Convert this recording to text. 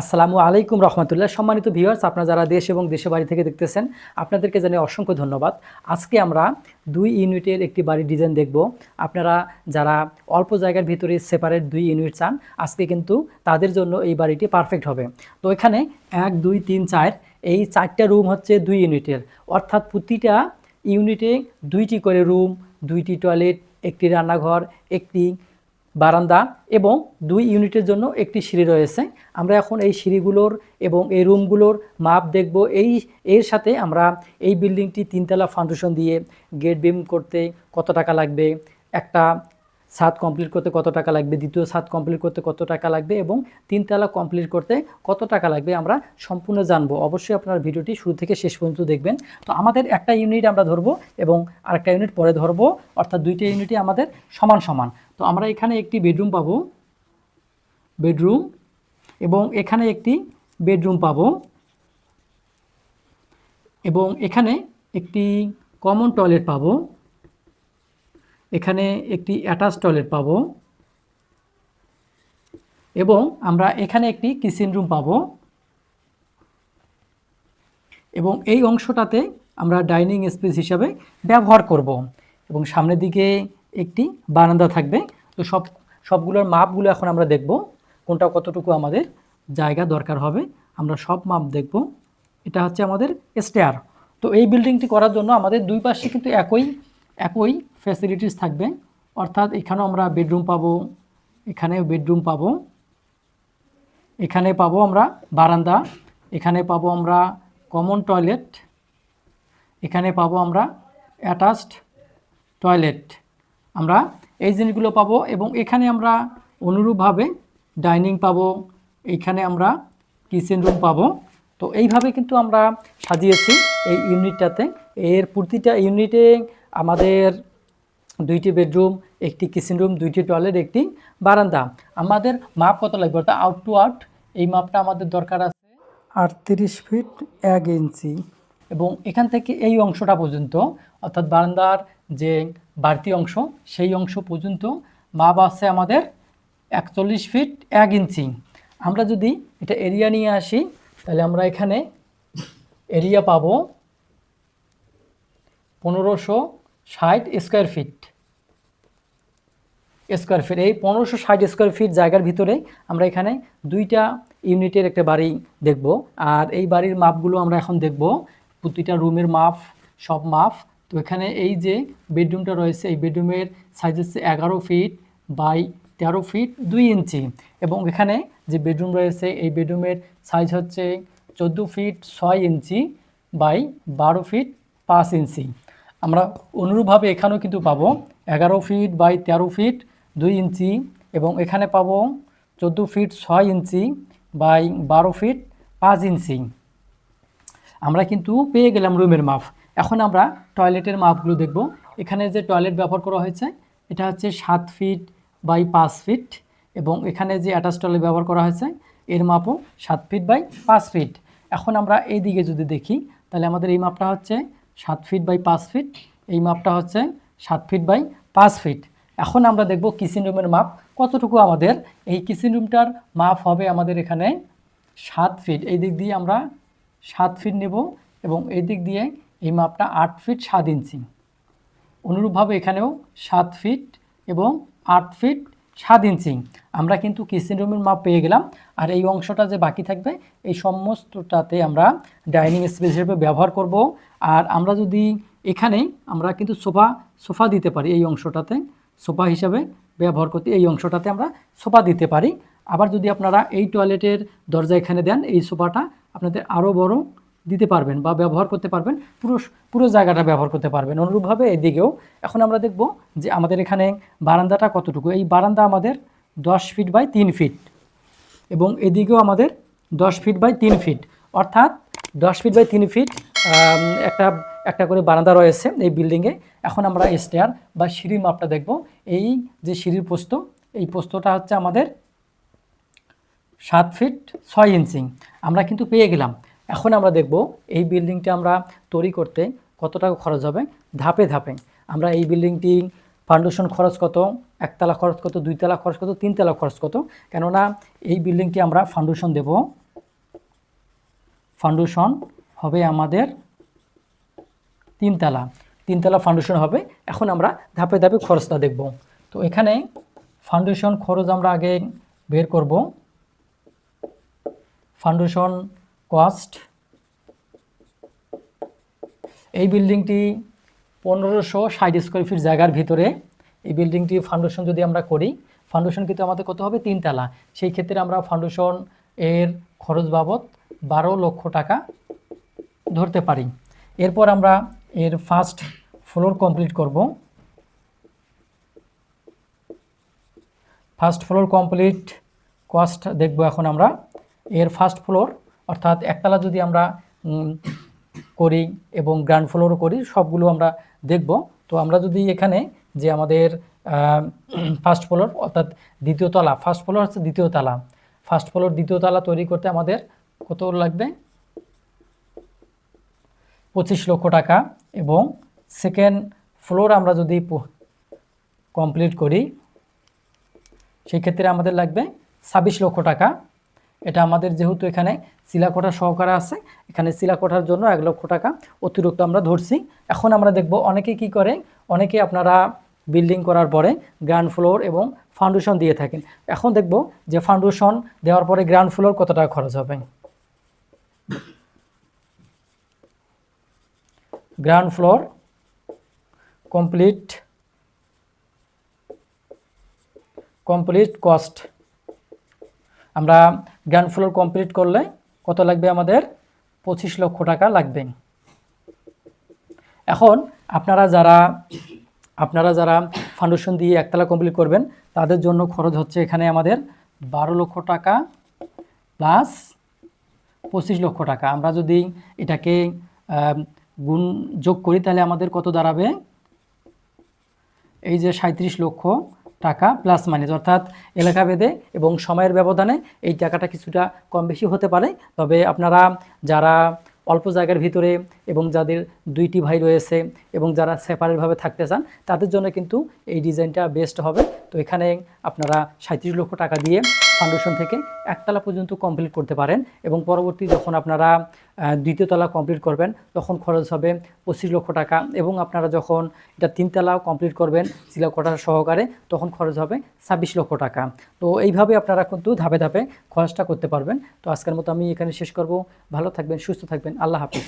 আসসালামু আলাইকুম রহমতুল্লাহ। সম্মানিত ভিউয়ার্স আপনারা যারা দেশ এবং দেশের বাড়ি থেকে দেখতেছেন, আপনাদেরকে জানিয়ে অসংখ্য ধন্যবাদ। আজকে আমরা দুই ইউনিটের একটি বাড়ির ডিজাইন দেখব। আপনারা যারা অল্প জায়গার ভিতরে সেপারেট দুই ইউনিট চান, আজকে কিন্তু তাদের জন্য এই বাড়িটি পারফেক্ট হবে। তো এখানে এক, দুই, তিন, চার, এই চারটা রুম হচ্ছে দুই ইউনিটের। অর্থাৎ প্রতিটা ইউনিটে দুইটি করে রুম দুইটি টয়লেট একটি রান্নাঘর, একটি বারান্দা এবং দুই ইউনিটের জন্য একটি সিঁড়ি রয়েছে। আমরা এখন এই সিঁড়িগুলোর এবং এই রুমগুলোর মাপ দেখব। এই, এর সাথে আমরা এই বিল্ডিংটি তিনতলা ফাউন্ডেশন দিয়ে গেট বিম করতে কত টাকা লাগবে? একটা ছাদ কমপ্লিট করতে কত টাকা লাগবে? দ্বিতীয় ছাদ কমপ্লিট করতে কত টাকা লাগবে? এবং তিনতলা কমপ্লিট করতে কত টাকা লাগবে? আমরা সম্পূর্ণ জানব। অবশ্যই আপনার ভিডিওটি শুরু থেকে শেষ পর্যন্ত দেখবেন। তো আমাদের একটা ইউনিট আমরা ধরবো এবং আরেকটা ইউনিট পরে ধরবো। অর্থাৎ দুইটা ইউনিটই আমাদের সমান সমান। তো আমরা এখানে একটি বেডরুম পাবো। বেডরুম এবং এখানে একটি বেডরুম পাবো। এবং এখানে একটি কমন টয়লেট পাবো। এখানে একটি অ্যাটাচ টয়লেট পাবো। এবং আমরা এখানে একটি কিচেন রুম পাবো। এবং এই অংশটাতে আমরা ডাইনিং স্পেস হিসাবে ব্যবহার করব। এবং সামনের দিকে একটি বারান্দা থাকবে। তো সব, সবগুলোর মাপগুলো এখন আমরা দেখব। কোনটা কতটুকু আমাদের জায়গা দরকার হবে। আমরা সব মাপ দেখব। এটা হচ্ছে আমাদের স্টেয়ার তো এই বিল্ডিংটি করার জন্য আমাদের দুই পাশে কিন্তু একই একই ফ্যাসিলিটিস থাকবে। অর্থাৎ এখানেও আমরা বেডরুম পাবো, এখানেও বেডরুম পাবো। এখানে পাবো আমরা বারান্দা, এখানে পাবো আমরা কমন টয়লেট এখানে পাবো আমরা অ্যাটাচড টয়লেট আমরা এই জিনিসগুলো পাবো এবং এখানে আমরা অনুরূপভাবে ডাইনিং পাবো এইখানে আমরা কিচেন রুম পাবো। তো এইভাবে কিন্তু আমরা সাজিয়েছি এই ইউনিটটাতে এর প্রতিটা ইউনিটে আমাদের দুইটি বেডরুম, একটি কিচেন রুম, দুইটি টয়লেট, একটি বারান্দা। আমাদের মাপ কত লাগবে? অর্থাৎ আউট টু আউট এই মাপটা আমাদের দরকার আছে আটত্রিশ ফিট এক ইঞ্চি। এবং এখান থেকে এই অংশটা পর্যন্ত, অর্থাৎ বারান্দার যে বাড়তি অংশ, সেই অংশ পর্যন্ত মাপ আছে আমাদের একচল্লিশ ফিট এক ইঞ্চি। আমরা যদি এটা এরিয়া নিয়ে আসি, তাহলে আমরা এখানে এরিয়া পাবো পনেরোশো ষাট স্কোয়ার ফিট স্কোয়ার ফিট এই পনেরোশো ষাট স্কোয়ার ফিট জায়গার ভিতরে আমরা এখানে দুইটা ইউনিটের একটা বাড়ি দেখব। আর এই বাড়ির মাপগুলো আমরা এখন দেখব। প্রতিটা রুমের মাপ, সব মাপ। তো এখানে এই যে বেডরুমটা রয়েছে, এই বেডরুমের সাইজ হচ্ছে এগারো ফিট বাই তেরো ফিট দুই ইঞ্চি। এবং এখানে যে বেডরুম রয়েছে, এই বেডরুমের সাইজ হচ্ছে চোদ্দ ফিট ছয় ইঞ্চি বাই বারো ফিট পাঁচ ইঞ্চি। আমরা অনুরূপভাবে এখানেও কিন্তু পাবো এগারো ফিট বাই তেরো ফিট দুই ইঞ্চি এবং এখানে পাবো চোদ্দ ফিট ছয় ইঞ্চি বাই বারো ফিট পাঁচ ইঞ্চি। আমরা কিন্তু পেয়ে গেলাম রুমের মাপ। এখন আমরা টয়লেটের মাপগুলো দেখব। এখানে যে টয়লেট ব্যবহার করা হয়েছে, এটা হচ্ছে সাত ফিট বাই পাঁচ ফিট এবং এখানে যে অ্যাটাচ টয়লেট ব্যবহার করা হয়েছে, এর মাপও সাত ফিট বাই পাঁচ ফিট। এখন আমরা এই দিকে যদি দেখি, তাহলে আমাদের এই মাপটা হচ্ছে সাত ফিট বাই পাঁচ ফিট এই মাপটা হচ্ছে সাত ফিট বাই পাঁচ ফিট এখন আমরা দেখব কিচেন রুমের মাপ। কতটুকু আমাদের এই কিচেন রুমটার মাপ হবে আমাদের এখানে সাত ফিট এই দিক দিয়ে আমরা সাত ফিট নেব এবং এই দিক দিয়ে এই মাপটা আট ফিট সাত ইঞ্চি। অনুরূপভাবে এখানেও সাত ফিট এবং আট ফিট সাত ইঞ্চি। আমরা কিন্তু কিচেন রুমের মাপ পেয়ে গেলাম। আর এই অংশটা যে বাকি থাকবে, এই সমস্তটাতে আমরা ডাইনিং স্পেস হিসেবে ব্যবহার করব। আর আমরা যদি এখানেই আমরা কিন্তু সোফা সোফা দিতে পারি এই অংশটাতে, সোফা হিসাবে ব্যবহার করতে এই অংশটাতে আমরা সোফা দিতে পারি। আবার যদি আপনারা এই টয়লেটের দরজা এখানে দেন, এই সোফাটা আপনাদের আরও বড় দিতে পারবেন বা ব্যবহার করতে পারবেন, পুরো পুরো জায়গাটা ব্যবহার করতে পারবেন। অনুরূপভাবে এদিকেও এখন আমরা দেখব যে আমাদের এখানে বারান্দাটা কতটুকু। এই বারান্দা আমাদের দশ ফিট বাই তিন ফিট এবং এদিকেও আমাদের দশ ফিট বাই তিন ফিট। অর্থাৎ দশ ফিট বাই তিন ফিট একটা একটা করে বারান্দা রয়েছে এই বিল্ডিংয়ে। এখন আমরা স্টেয়ার বা সিঁড়ির মাপটা দেখব। এই যে সিঁড়ির পোস্ত, এই পোস্তটা হচ্ছে আমাদের সাত ফিট ছয় ইঞ্চি। আমরা কিন্তু পেয়ে গেলাম। এখন আমরা দেখব এই বিল্ডিংটি আমরা তৈরি করতে কত টাকা খরচ হবে ধাপে ধাপে। আমরা এই বিল্ডিংটি ফাউন্ডেশন খরচ কত, একতলা খরচ কত, দুইতলা খরচ কত, তিনতলা খরচ কত? কেননা এই বিল্ডিংটি আমরা ফাউন্ডেশন দেব। ফাউন্ডেশন হবে আমাদের তিনতলা। তিনতলা ফাউন্ডেশন হবে। এখন আমরা ধাপে ধাপে খরচটা দেখব। তো এখানে ফাউন্ডেশন খরচ আমরা আগে বের করব। ফাউন্ডেশন কস্ট এই বিল্ডিংটি পনেরোশো ষাট স্কোয়ার ফিট জায়গার ভিতরে। এই বিল্ডিংটি ফাউন্ডেশন যদি আমরা করি ফাউন্ডেশন কিন্তু আমাদের কত হবে? তিনতলা। সেই ক্ষেত্রে আমরা ফাউন্ডেশন এর খরচ বাবদ বারো লক্ষ টাকা ধরতে পারি। এরপর আমরা এর ফার্স্ট ফ্লোর কমপ্লিট করব। ফার্স্ট ফ্লোর কমপ্লিট কস্ট দেখব এখন আমরা। এর ফার্স্ট ফ্লোর অর্থাৎ একতলা যদি আমরা করি এবং গ্রাউন্ড ফ্লোরও করি, সবগুলো আমরা দেখব। তো আমরা যদি এখানে যে আমাদের ফার্স্ট ফ্লোর অর্থাৎ দ্বিতীয় তলা ফার্স্ট ফ্লোর হচ্ছে দ্বিতীয় তলা। ফার্স্ট ফ্লোর দ্বিতীয় তলা তৈরি করতে আমাদের কত লাগবে? পঁচিশ লক্ষ টাকা এবং সেকেন্ড ফ্লোর আমরা যদি কমপ্লিট করি সেই ক্ষেত্রে আমাদের লাগবে ছাব্বিশ লক্ষ টাকা। এটা আমাদের যেহেতু এখানে শিলাকোঠা সহকারে আছে, এখানে শিলাকোঠার জন্য এক লক্ষ টাকা অতিরিক্ত আমরা ধরছি। এখন আমরা দেখব অনেকে কি করে, অনেকে আপনারা বিল্ডিং করার পরে গ্রাউন্ড ফ্লোর এবং ফাউন্ডেশন দিয়ে থাকেন। এখন দেখব যে ফাউন্ডেশন দেওয়ার পরে গ্রাউন্ড ফ্লোর কত টাকা খরচ হবে। Ground floor complete complete cost আমরা গ্রাউন্ড ফ্লোর কমপ্লিট করলে কত লাগবে আমাদের? পঁচিশ লক্ষ টাকা লাগবে। এখন আপনারা যারা আপনারা যারা ফাউন্ডেশন দিয়ে একতলা কমপ্লিট করবেন, তাদের জন্য খরচ হচ্ছে এখানে আমাদের বারো লক্ষ টাকা প্লাস পঁচিশ লক্ষ টাকা। আমরা যদি এটাকে গুণ যোগ করি, তাহলে আমাদের কত দাঁড়াবে? এই যে সাঁত্রিশ লক্ষ টাকা প্লাস মাইনাস অর্থাৎ এলাকা ভেদে এবং সময়ের ব্যবধানে এই টাকাটা কিছুটা কম বেশি হতে পারে। তবে আপনারা যারা অল্প জায়গার ভিতরে এবং যাদের দুইটি ভাই রয়েছে এবং যারা সেপারেটভাবে থাকতে চান, তাদের জন্য কিন্তু এই ডিজাইনটা বেস্ট হবে। তো এখানে আপনারা সাঁত্রিশ লক্ষ টাকা দিয়ে ফাউন্ডেশন থেকে একতলা পর্যন্ত কমপ্লিট করতে পারেন এবং পরবর্তী যখন আপনারা আহ, দ্বিতীয় তলা কমপ্লিট করবেন তখন খরচ হবে পঁচিশ লক্ষ টাকা এবং আপনারা যখন এটা তিনতলা কমপ্লিট করবেন শিলাকোটা সহকারে তখন খরচ হবে ছাব্বিশ লক্ষ টাকা। তো এইভাবে আপনারা কিন্তু ধাপে ধাপে খরচটা করতে পারবেন। তো আজকের মতো আমি এখানে শেষ করব। ভালো থাকবেন সুস্থ থাকবেন। আল্লাহ হাফিজ।